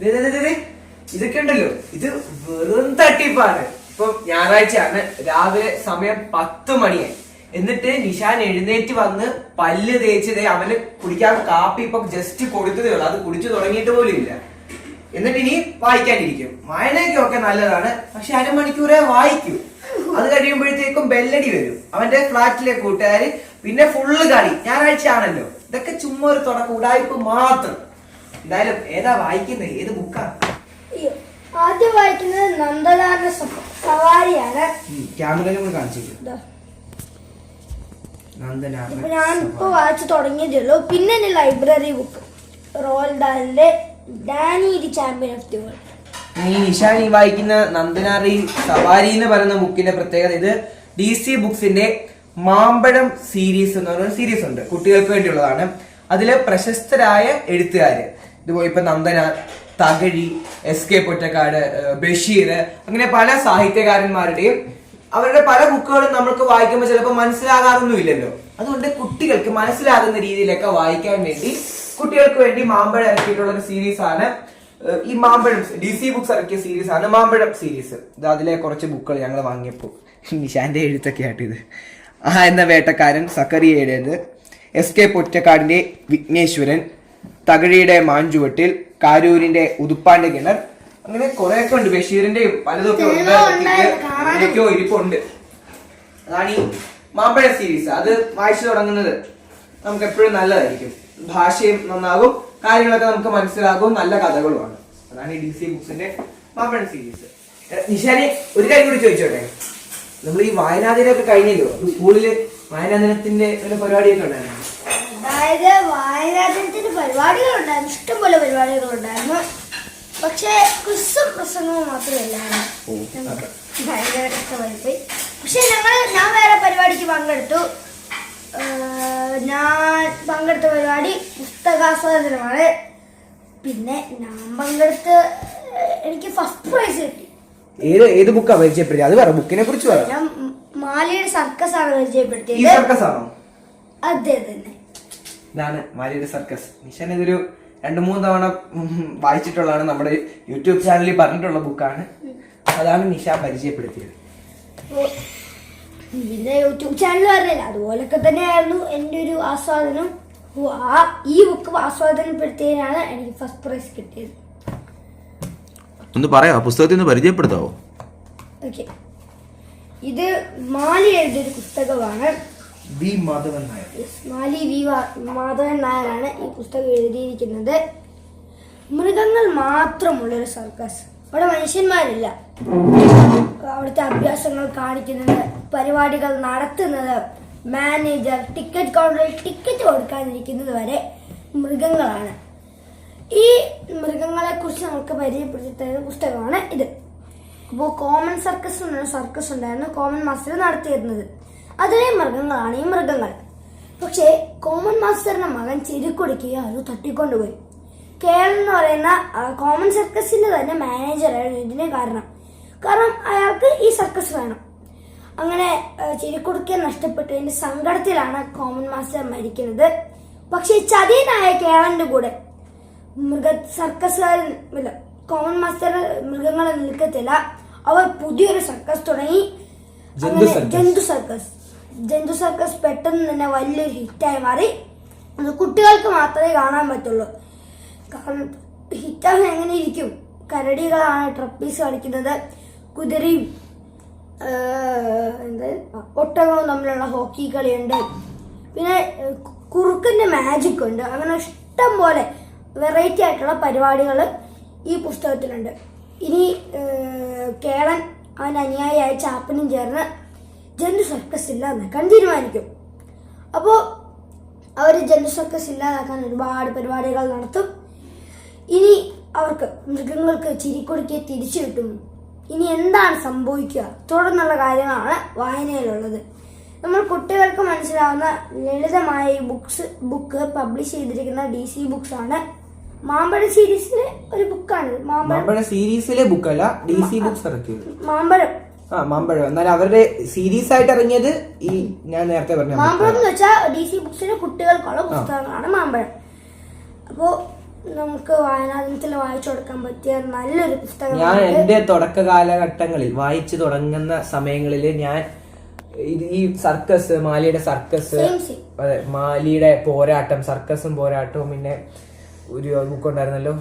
ഇതൊക്കെ ഉണ്ടല്ലോ. ഇത് വെറും തട്ടിപ്പാണ്. ഇപ്പൊ ഞായറാഴ്ചയാണ് രാവിലെ സമയം പത്ത് മണിയായി. എന്നിട്ട് നിഷാൻ എഴുന്നേറ്റ് വന്ന് പല്ല് തേച്ചത് അവന് കുടിക്കാൻ കാപ്പി ഇപ്പൊ ജസ്റ്റ് കൊടുത്തതേ ഉള്ളൂ. അത് കുടിച്ചു തുടങ്ങിയിട്ട് പോലും ഇല്ല. എന്നിട്ട് ഇനി വായിക്കാനിരിക്കും. വായനയ്ക്കൊക്കെ നല്ലതാണ്. പക്ഷെ അരമണിക്കൂറേ വായിക്കൂ. അത് കഴിയുമ്പോഴത്തേക്കും ബെല്ലടി വരും. അവന്റെ ഫ്ലാറ്റിലെ കൂട്ടുകാർ പിന്നെ ഫുള്ള് കളി. ഞായറാഴ്ച ആണല്ലോ ഇതൊക്കെ ചുമ്മാ ഒരു തുടക്കം. മാത്രം. എന്തായാലും ഏതാ വായിക്കുന്നത് ഏത് ബുക്കാ. ആദ്യം വായിക്കുന്നത് നന്ദലാലിന്റെ സവാരിയാണ്. ക്യാമറയിൽ കൂടെ ഞാനിപ്പോ ഞാൻ ഇപ്പൊ വായിച്ചു തുടങ്ങിയതേ പിന്നെ എന്റെ library book Roald ഡാലിന്റെ Danny the champion of the world ഈ നിഷാൻ ഈ വായിക്കുന്ന നന്ദനാറി സവാരി എന്ന് പറയുന്ന ബുക്കിന്റെ പ്രത്യേകത ഇത് ഡി സി ബുക്സിന്റെ മാമ്പഴം സീരീസ് എന്ന് പറയുന്ന സീരീസ് ഉണ്ട്. കുട്ടികൾക്ക് വേണ്ടിയുള്ളതാണ്. അതിലെ പ്രശസ്തരായ എഴുത്തുകാര്. ഇതുപോലെ ഇപ്പൊ നന്ദന തകഴി എസ് കെ പൊറ്റക്കാട് ബഷീർ അങ്ങനെ പല സാഹിത്യകാരന്മാരുടെയും അവരുടെ പല ബുക്കുകളും നമുക്ക് വായിക്കുമ്പോൾ ചിലപ്പോൾ മനസ്സിലാകാറൊന്നുമില്ലല്ലോ. അതുകൊണ്ട് കുട്ടികൾക്ക് മനസ്സിലാകുന്ന രീതിയിലൊക്കെ വായിക്കാൻ വേണ്ടി കുട്ടികൾക്ക് വേണ്ടി മാമ്പഴം ഇറക്കിയിട്ടുള്ള ഒരു സീരീസ് ആണ്. ഈ മാമ്പഴം ഡി സി ബുക്സ് ഇറക്കിയ സീരീസ് ആണ് മാമ്പഴം സീരീസ് ഇത് അതിലെ കുറച്ച് ബുക്കുകൾ ഞങ്ങൾ വാങ്ങിയപ്പോൾ നിഷാന്റെ എഴുത്തൊക്കെ ആയിട്ട് ഇത് ആ എന്ന വേട്ടക്കാരൻ സക്കറിയയുടേത് എസ് കെ പൊറ്റക്കാടിന്റെ വിഘ്നേശ്വരൻ. തകഴിയുടെ മാഞ്ചുവെട്ടിൽ കാരൂരിന്റെ ഉതുപ്പാന്റെ കിണർ. അങ്ങനെ കുറെയൊക്കെ ഉണ്ട്. ബഷീറിന്റെയും പലതൊക്കെ ഉണ്ട്. ഇരിപ്പുണ്ട്. അതാണ് ഈ മാമ്പഴ സീരീസ് അത് വായിച്ചു തുടങ്ങുന്നത് നമുക്ക് എപ്പോഴും നല്ലതായിരിക്കും. ഭാഷയും നന്നാകും. കാര്യങ്ങളൊക്കെ നമുക്ക് മനസ്സിലാകും. നല്ല കഥകളുമാണ്. അതാണ് ഈ ഡി സി ബുക്സിന്റെ മാമ്പഴ സീരീസ് നിഷാനെ ഒരു കാര്യം കൂടി ചോദിച്ചോട്ടെ? നമ്മൾ ഈ വായനാദിനൊക്കെ കഴിഞ്ഞല്ലോ? സ്കൂളിൽ സ്കൂളിൽ വായനാദിനത്തിന്റെ ഒരു പരിപാടിയൊക്കെ ഉണ്ടായിരുന്നു? അതായത് വായനാദിനത്തിന്റെ പരിപാടികളുണ്ടായിരുന്നു. ഇഷ്ടംപോലെ പരിപാടികളുണ്ടായിരുന്നു. പക്ഷേ ക്വിസും പ്രസംഗവും മാത്രമല്ലായിരുന്നു ഞങ്ങൾക്ക് ഭയങ്കര കഷ്ടമായി പോയി പക്ഷെ ഞങ്ങൾ ഞാൻ വേറെ പരിപാടിക്ക് പങ്കെടുത്തു. ഞാൻ പങ്കെടുത്ത പരിപാടി പുസ്തകാസ്വാദനമാണ്. പിന്നെ ഞാൻ പങ്കെടുത്ത് എനിക്ക് ഫസ്റ്റ് പ്രൈസ് കിട്ടി. ഏത് ഏത് ബുക്കാ പരിചയപ്പെടുത്തി അത് പറ ബുക്കിനെ കുറിച്ച് പറയാം ഞാൻ മാലിയുടെ സർക്കസ് ആണ് പരിചയപ്പെടുത്തിയത്. സർക്കസ് ആണോ അതെ തന്നെ ഇതാണ് മാലിയുടെ സർക്കസ്. നിഷാൻ ഇതൊരു രണ്ട് മൂന്ന് തവണ വായിച്ചിട്ടുള്ളതാണ് നമ്മുടെ യൂട്യൂബ് ചാനലിൽ പറഞ്ഞിട്ടുള്ള ബുക്കാണ്. അതാണ് നിഷ പരിചയപ്പെടുത്തിയത്. പിന്നെ യൂട്യൂബ് ചാനൽ പറഞ്ഞില്ല. അതുപോലൊക്കെ തന്നെയായിരുന്നു എന്റെ ഒരു ആസ്വാദനം. ആ ഈ ബുക്ക് ആസ്വാദനപ്പെടുത്തിയതിനാണ് എനിക്ക് ഫസ്റ്റ് പ്രൈസ് കിട്ടിയത്. ഒന്ന് പറയാ പുസ്തകത്തിൽ നിന്ന് പരിചയപ്പെടുത്താവോ? ഓക്കെ. ഇത് മാലി എഴുതിയൊരു പുസ്തകമാണ്. വി മാധവൻ നായർ. മാലി വി മാധവൻ നായരാണ് ഈ പുസ്തകം എഴുതിയിരിക്കുന്നത്. മൃഗങ്ങൾ മാത്രമുള്ളൊരു സർക്കസ്. അവിടെ മനുഷ്യന്മാരില്ല. അവിടുത്തെ അഭ്യാസങ്ങൾ കാണിക്കുന്നത് പരിപാടികൾ നടത്തുന്നത് മാനേജർ ടിക്കറ്റ് കൗണ്ടറിൽ ടിക്കറ്റ് കൊടുക്കാതിരിക്കുന്നത് വരെ മൃഗങ്ങളാണ്. ഈ മൃഗങ്ങളെ കുറിച്ച് നമുക്ക് പരിചയപ്പെടുത്തി പുസ്തകമാണ് ഇത്. അപ്പോൾ കോമൺ സർക്കസ് എന്നൊരു സർക്കസ് ഉണ്ടായിരുന്നു കോമൺ മാസ്റ്റർ നടത്തിയിരുന്നത്. അതിലെ മൃഗങ്ങളാണ് ഈ മൃഗങ്ങൾ. പക്ഷേ കോമൺ മാസ്റ്ററിന്റെ മകൻ ചിരിക്കൊടുക്കുകയോ അത് തട്ടിക്കൊണ്ടുപോയി. കേരളം എന്ന് പറയുന്ന കോമൺ സർക്കസിന്റെ തന്നെ മാനേജറാണ് ഇതിന് കാരണം. കാരണം അയാൾക്ക് ഈ സർക്കസ് വേണം. അങ്ങനെ ചെരുക്കൊടുക്കെ നഷ്ടപ്പെട്ടതിന്റെ സങ്കടത്തിലാണ് കോമൺ മാസ്റ്റർ മരിക്കുന്നത്. പക്ഷേ ചതിയനായ കേളന്റെ കൂടെ മൃഗ സർക്കസുകാരൻ ഇല്ല കോമൺ മാസ്റ്റർ മൃഗങ്ങളെ നിൽക്കത്തില്ല. അവർ പുതിയൊരു സർക്കസ് തുടങ്ങി. ജന്തു സർക്കസ്. ജന്തു സർക്കസ് പെട്ടെന്ന് തന്നെ വലിയൊരു ഹിറ്റായി മാറി. അത് കുട്ടികൾക്ക് മാത്രമേ കാണാൻ പറ്റുള്ളൂ. കാരണം ഹിറ്റാകുന്ന എങ്ങനെ ഇരിക്കും കരടികളാണ് ട്രപ്പീസ് കളിക്കുന്നത്. കുതിരയും എന്താ? ഒട്ടകവും തമ്മിലുള്ള ഹോക്കി കളിയുണ്ട്. പിന്നെ കുറുക്കന്റെ മാജിക് ഉണ്ട്. അങ്ങനെ ഇഷ്ടം പോലെ വെറൈറ്റി ആയിട്ടുള്ള പരിപാടികൾ ഈ പുസ്തകത്തിലുണ്ട്. ഇനി കേളൻ അവൻ അനുയായിയായ ചാപ്പനും ചേർന്ന് സർക്കസ് ഇല്ലാതാക്കാൻ തീരുമാനിക്കും. അപ്പോൾ അവർ ജന്തു സർക്കസ് ഇല്ലാതാക്കാൻ ഒരുപാട് പരിപാടികൾ നടത്തും. ഇനി അവർക്ക് മൃഗങ്ങൾക്ക് ചിരിക്കൊടുക്കെ തിരിച്ചു കിട്ടും. ഇനി എന്താണ് സംഭവിക്കുക? തുടർന്നുള്ള കാര്യങ്ങളാണ് വായനയിലുള്ളത്. നമ്മൾ കുട്ടികൾക്ക് മനസ്സിലാവുന്ന ലളിതമായ ഈ ബുക്സ് ബുക്ക് പബ്ലിഷ് ചെയ്തിരിക്കുന്ന ഡി സി ബുക്സ് ആണ് മാമ്പഴ സീരീസിലെ ഒരു ബുക്കാണ്. മാമ്പഴം സീരീസിലെ ബുക്കല്ല ഡി സി ബുക്സ് മാമ്പഴം. ആ മാമ്പഴം. എന്നാൽ അവരുടെ സീരീസ് ആയിട്ട് ഇറങ്ങിയത് ഈ ഞാൻ നേരത്തെ പറഞ്ഞ മാമ്പഴം എന്ന് വെച്ചാൽ ഡി സി ബുക്സിലെ കുട്ടികൾക്കുള്ള പുസ്തകങ്ങളാണ് മാമ്പഴം. അപ്പോൾ നമുക്ക് വായനാദിനത്തിൽ വായിച്ചു കൊടുക്കാൻ പറ്റിയ നല്ലൊരു പുസ്തകം ഞാൻ എന്റെ എന്റെ തുടക്ക കാലഘട്ടങ്ങളിൽ വായിച്ചു തുടങ്ങുന്ന സമയങ്ങളിൽ ഞാൻ ഈ സർക്കസ് മാലിയുടെ സർക്കസ്. അതെ മാലിയുടെ പോരാട്ടം സർക്കസും പോരാട്ടവും പിന്നെ ഒരു ബുക്ക് ഉണ്ടായിരുന്നല്ലോ.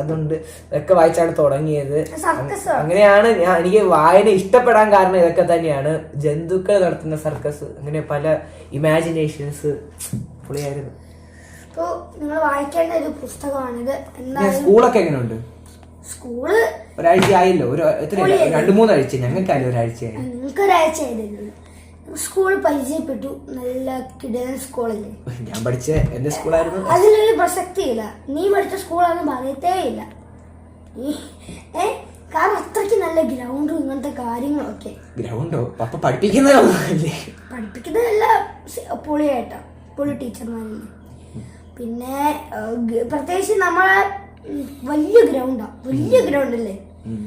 അതുകൊണ്ട് ഇതൊക്കെ വായിച്ചാണ് തുടങ്ങിയത്. സർക്കസ്. അങ്ങനെയാണ് ഞാൻ എനിക്ക് വായന ഇഷ്ടപ്പെടാൻ കാരണം ഇതൊക്കെ തന്നെയാണ്. ജന്തുക്കൾ നടത്തുന്ന സർക്കസ് അങ്ങനെ പല ഇമാജിനേഷൻസ് പുള്ളിയായിരുന്നു. നിങ്ങൾ വായിക്കേണ്ട ഒരു പുസ്തകമാണിത്. സ്കൂളൊക്കെ എങ്ങനെയുണ്ട്? സ്കൂൾ ഒരാഴ്ച ആയില്ലോ ഒരു എത്ര രണ്ടു മൂന്നാഴ്ച. ഞങ്ങൾക്കായാലും നിങ്ങൾക്ക് ഒരാഴ്ച ആയിരുന്നു സ്കൂൾ പരിചയപ്പെട്ടു. നല്ല സ്കൂളല്ലേ? ഞാൻ പഠിച്ച. എന്റെ സ്കൂളായിരുന്നു. അതിലൊരു പ്രസക്തിയില്ല. നീ പഠിച്ച സ്കൂളാന്ന് പറയത്തേ ഇല്ല. ഏ കാരണം അത്രയ്ക്ക് നല്ല ഗ്രൗണ്ടും ഇങ്ങനത്തെ കാര്യങ്ങളൊക്കെ. ഗ്രൗണ്ടോ? പഠിപ്പിക്കുന്നതല്ലേ പഠിപ്പിക്കുന്നതല്ല പൊളിയായിട്ടാ പൊളി ടീച്ചർമാരല്ലേ. പിന്നെ പ്രത്യേകിച്ച് നമ്മളെ വലിയ ഗ്രൗണ്ടാ. വലിയ ഗ്രൗണ്ട് അല്ലേ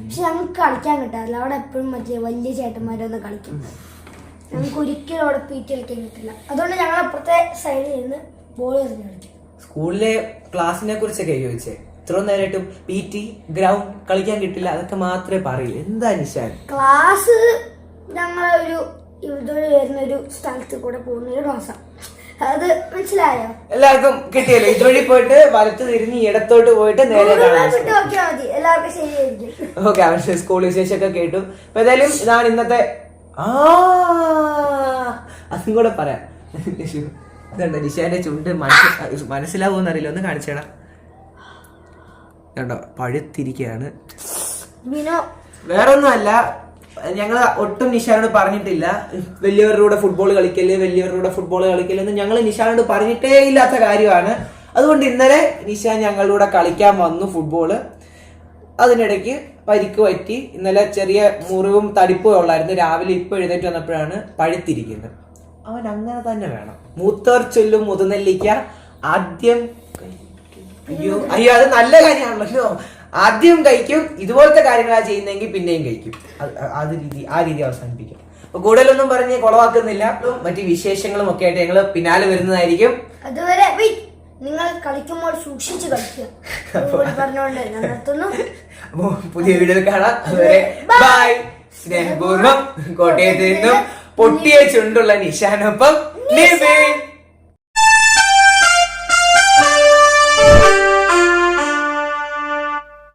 പക്ഷെ ഞങ്ങൾക്ക് കളിക്കാൻ കിട്ടാറില്ല. അവിടെ എപ്പോഴും മറ്റേ വലിയ ചേട്ടന്മാരൊന്ന് കളിക്കും. ഞങ്ങൾക്ക് ഒരിക്കലും അവിടെ പി ടി കളിക്കാൻ കിട്ടില്ല. അതുകൊണ്ട് ഞങ്ങൾ അപ്പുറത്തെ സൈഡിൽ നിന്ന് ബോൾ എറിഞ്ഞ് കളിക്കും സ്കൂളിലെ ക്ലാസ്സിനെ കുറിച്ചൊക്കെ ചോദിച്ചേ? ഇത്ര നേരമായിട്ടും പി ടി ഗ്രൗണ്ട് കളിക്കാൻ കിട്ടില്ല അതൊക്കെ മാത്രമേ പറയൂ എന്താ നിശാൻ? ക്ലാസ് ഞങ്ങളൊരു ഇതുവഴി വരുന്ന ഒരു സ്ഥലത്ത് കൂടെ പോകുന്ന ഒരു ക്ലാസ്സാണ് അത് മനസ്സിലായോ? എല്ലാവർക്കും കിട്ടിയല്ലോ. ഇതുവഴി പോയിട്ട് വലത്ത് തിരിഞ്ഞ് ഇടത്തോട്ട് പോയിട്ട് നേരെ എല്ലാവർക്കും ശരിയായിരിക്കും. ഓക്കെ അവരുടെ സ്കൂൾ വിശേഷമൊക്കെ കേട്ടു. അപ്പൊ ഏതായാലും ഇതാണ് ഇന്നത്തെ ആ അതും കൂടെ പറയാം. ഇതുണ്ട് ചുണ്ട് ചുണ്ട് മനസ്സ് മനസ്സിലാവുമെന്നറിയില്ല ഒന്ന് കാണിച്ചേടാ കണ്ടോ പഴുത്തിരിക്കുകയാണ് വേറൊന്നുമല്ല ഞങ്ങൾ ഒട്ടും നിഷാനോട് പറഞ്ഞിട്ടില്ല. വലിയവരുടെ കൂടെ ഫുട്ബോൾ കളിക്കൽ വലിയവരുടെ കൂടെ ഫുട്ബോൾ കളിക്കൽ എന്ന് ഞങ്ങൾ നിഷാനോട് പറഞ്ഞിട്ടേ ഇല്ലാത്ത കാര്യമാണ്. അതുകൊണ്ട് ഇന്നലെ നിഷാൻ ഞങ്ങളുടെ കൂടെ കളിക്കാൻ വന്നു ഫുട്ബോൾ അതിനിടയ്ക്ക് പരിക്ക് പറ്റി ഇന്നലെ ചെറിയ മുറിവും തടിപ്പും ഉള്ളായിരുന്നു. രാവിലെ ഇപ്പൊ എഴുന്നേറ്റ് വന്നപ്പോഴാണ് പഴുത്തിരിക്കുന്നത്. അവൻ അങ്ങനെ തന്നെ വേണം. മൂത്തവർ ചൊല്ലും മുതുനെല്ലിക്ക ആദ്യം അയ്യോ അയ്യോ അത് നല്ല കാര്യമാണല്ലോ. ആദ്യം കഴിക്കും ഇതുപോലത്തെ കാര്യങ്ങളാ ചെയ്യുന്നെങ്കിൽ പിന്നെയും കഴിക്കും. അത് രീതി ആ രീതി അവസാനിപ്പിക്കും. അപ്പൊ കൂടുതലൊന്നും പറഞ്ഞ് കുളവാക്കുന്നില്ല. മറ്റു വിശേഷങ്ങളും ഒക്കെ ആയിട്ട് ഞങ്ങൾ പിന്നാലെ വരുന്നതായിരിക്കും. അതുവരെ നിങ്ങൾ കളിക്കുമ്പോൾ സൂക്ഷിച്ചു കളിക്കുക. പറഞ്ഞുകൊണ്ട് ഞാൻ നിർത്തുന്നു. അപ്പോ പുതിയ വീഡിയോയിൽ കാണാം. അതുവരെ ബൈ സ്നേഹപൂർവം കോട്ടയത്ത് നിന്നും പൊട്ടിയ ചുണ്ടുള്ള നിശാനൊപ്പം നിബിൻ